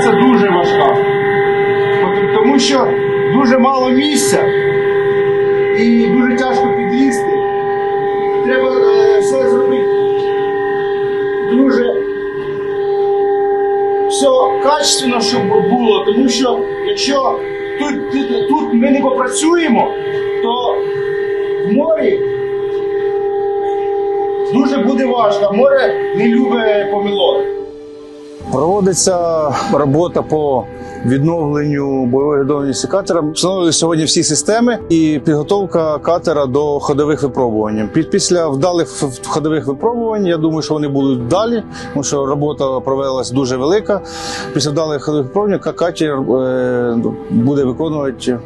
праця дуже важка. Тому що дуже мало місця і дуже тяжко підлізти. Треба е, все зробити дуже все качественно, щоб було. Тому що якщо тут, тут, тут ми не попрацюємо, то в морі дуже буде важко. Море не любить помилок. Проводиться робота по відновленню бойової готовності катера. Встановили сьогодні всі системи і підготовка катера до ходових випробувань. Пі- Після вдалих ходових випробувань, я думаю, що вони будуть далі, тому що робота провелася дуже велика. Після вдалих ходових випробувань ка- катер е, буде виконувати.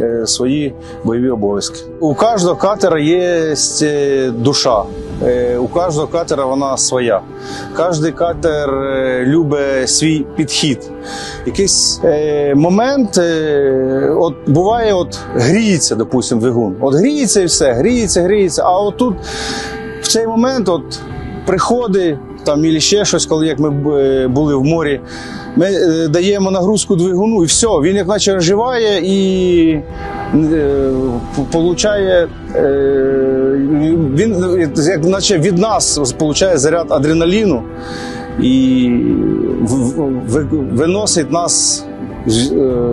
Е, Свої бойові обов'язки. У кожного катера є е, душа. Е, У кожного катера вона своя. Кожний катер любить свій підхід. Якийсь момент, от буває, от гріється, допустимо, двигун. От гріється і все, гріється, гріється. А от тут в цей момент от приходить там і ще щось, коли як ми е, були в морі. Ми е, даємо нагрузку двигуну, і все, він як наче оживає і е, получає, він як наче від нас получає заряд адреналіну і виносить нас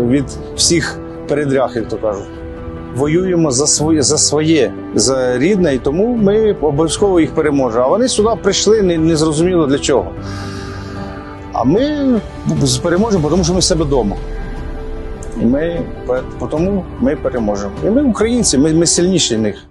від всіх передряг, то кажуть. Воюємо за своє, за своє, за рідне, і тому ми обов'язково їх переможемо. А вони сюди прийшли не, не зрозуміло для чого. А ми переможемо, тому що ми себе вдома. І ми, тому ми переможемо. І ми українці, ми, ми сильніші них.